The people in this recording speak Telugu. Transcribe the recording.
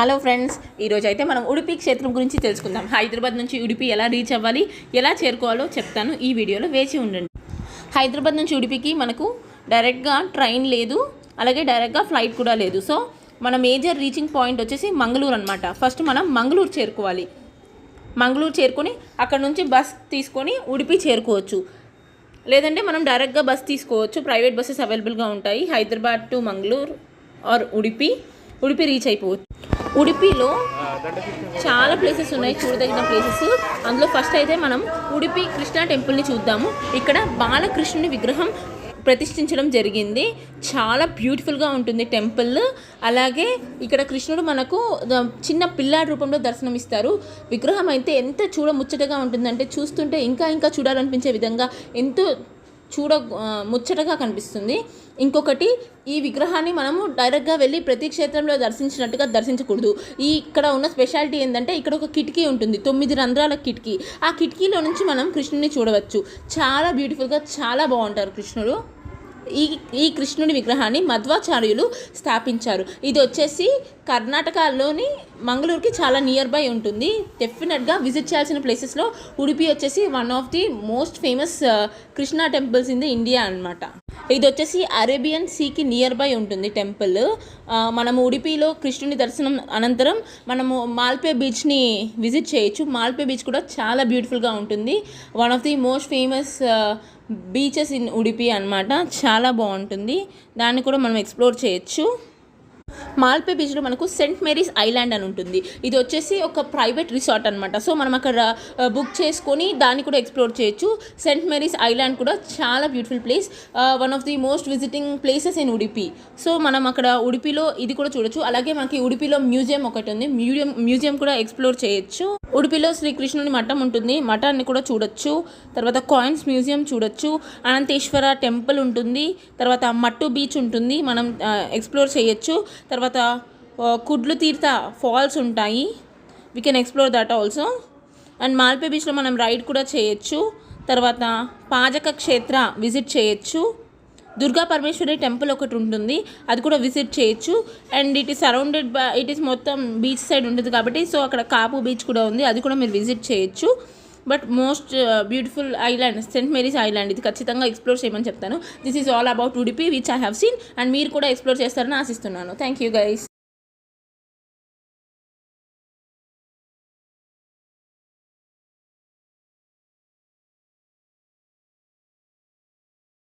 హలో ఫ్రెండ్స్ ఈరోజు అయితే మనం ఉడిపి క్షేత్రం గురించి తెలుసుకుందాం. హైదరాబాద్ నుంచి ఉడిపి ఎలా రీచ్ అవ్వాలి ఎలా చేరుకోవాలో చెప్తాను. ఈ వీడియోలో వేచి ఉండండి. హైదరాబాద్ నుంచి ఉడిపికి మనకు డైరెక్ట్గా ట్రైన్ లేదు అలాగే డైరెక్ట్గా ఫ్లైట్ కూడా లేదు. సో మన మేజర్ రీచింగ్ పాయింట్ వచ్చేసి మంగళూరు అనమాట ఫస్ట్ మనం మంగళూరు చేరుకోవాలి. మంగళూరు చేరుకొని అక్కడ నుంచి బస్ తీసుకొని ఉడిపి చేరుకోవచ్చు. లేదంటే మనం డైరెక్ట్గా బస్ తీసుకోవచ్చు. ప్రైవేట్ బస్సెస్ అవైలబుల్గా ఉంటాయి. Hyderabad to Mangaluru or Udupi Udupi reach అయిపోవచ్చు. ఉడిపిలో చాలా ప్లేసెస్ ఉన్నాయి చూడదగిన ప్లేసెస్ అందులో ఫస్ట్ అయితే మనం ఉడిపి కృష్ణ టెంపుల్ని చూద్దాము. ఇక్కడ బాలకృష్ణుని విగ్రహం ప్రతిష్ఠించడం జరిగింది. చాలా బ్యూటిఫుల్గా ఉంటుంది టెంపుల్. అలాగే ఇక్కడ కృష్ణుడు మనకు చిన్న పిల్లాడి రూపంలో దర్శనమిస్తారు. విగ్రహం అయితే ఎంత చూడ ముచ్చటగా ఉంటుందంటే చూస్తుంటే ఇంకా ఇంకా చూడాలనిపించే విధంగా ఎంతో చూడ ముచ్చటగా కనిపిస్తుంది. ఇంకొకటి ఈ విగ్రహాన్ని మనము డైరెక్ట్గా వెళ్ళి ప్రతి క్షేత్రంలో దర్శించినట్టుగా దర్శించకూడదు. ఈ ఇక్కడ ఉన్న స్పెషాలిటీ ఏంటంటే ఇక్కడ ఒక కిటికీ ఉంటుంది. తొమ్మిది రంధ్రాల కిటికీ. ఆ కిటికీలో నుంచి మనం కృష్ణుని చూడవచ్చు. చాలా బ్యూటిఫుల్గా చాలా బాగుంటారు కృష్ణుడు. ఈ ఈ కృష్ణుడి విగ్రహాన్ని మధ్వాచార్యులు స్థాపించారు. ఇది వచ్చేసి కర్ణాటకలోని మంగళూరుకి చాలా నియర్ బై ఉంటుంది. డెఫినెట్గా విజిట్ చేయాల్సిన ప్లేసెస్లో ఉడిపి వచ్చేసి one of the most famous Krishna temples in the India అన్నమాట. ఇది వచ్చేసి అరేబియన్ సీకి నియర్ బై ఉంటుంది టెంపుల్. మనము ఉడిపిలో కృష్ణుని దర్శనం అనంతరం మనము మాల్పే బీచ్ని విజిట్ చేయొచ్చు. మాల్పే బీచ్ కూడా చాలా బ్యూటిఫుల్గా ఉంటుంది. One of the most famous beaches in Udupi అన్నమాట. చాలా బాగుంటుంది. దాన్ని కూడా మనం ఎక్స్ప్లోర్ చేయొచ్చు. మాల్పే బీచ్లో మనకు సెంట్ మేరీస్ ఐలాండ్ అని ఉంటుంది. ఇది వచ్చేసి ఒక ప్రైవేట్ రిసార్ట్ అనమాట సో మనం అక్కడ బుక్ చేసుకొని దాన్ని కూడా ఎక్స్ప్లోర్ చేయొచ్చు. సెంట్ మేరీస్ ఐలాండ్ కూడా చాలా beautiful place one of the most visiting places in Udupi so మనం అక్కడ ఉడిపిలో ఇది కూడా చూడొచ్చు. అలాగే మనకి ఉడిపిలో మ్యూజియం ఒకటి ఉంది. మ్యూజియం మ్యూజియం కూడా ఎక్స్ప్లోర్ చేయొచ్చు. ఉడిపిలో శ్రీకృష్ణుని మఠం ఉంటుంది. మఠాన్ని కూడా చూడొచ్చు. తర్వాత కాయిన్స్ మ్యూజియం చూడొచ్చు. అనంతేశ్వర టెంపుల్ ఉంటుంది. తర్వాత మట్టు బీచ్ ఉంటుంది. మనం ఎక్స్ప్లోర్ చేయొచ్చు. తర్వాత తర్వాత కుడ్లు తీర్థ ఫాల్స్ ఉంటాయి. We can explore that also and Malpe బీచ్లో మనం రైడ్ కూడా చేయొచ్చు. తర్వాత పాజక క్షేత్ర విజిట్ చేయొచ్చు. దుర్గా పరమేశ్వరి టెంపుల్ ఒకటి ఉంటుంది. అది కూడా విజిట్ చేయొచ్చు. And it is surrounded by it is మొత్తం బీచ్ సైడ్ ఉంటుంది కాబట్టి సో అక్కడ కాపు బీచ్ కూడా ఉంది. అది కూడా మీరు విజిట్ చేయొచ్చు. But most beautiful island Saint Mary's Island ఇది ఖచ్చితంగా ఎక్స్ప్లోర్ చేయమని చెప్తాను. This is all about Udupi which I have seen and మీరు కూడా ఎక్స్ప్లోర్ చేస్తారని ఆశిస్తున్నాను. Thank you guys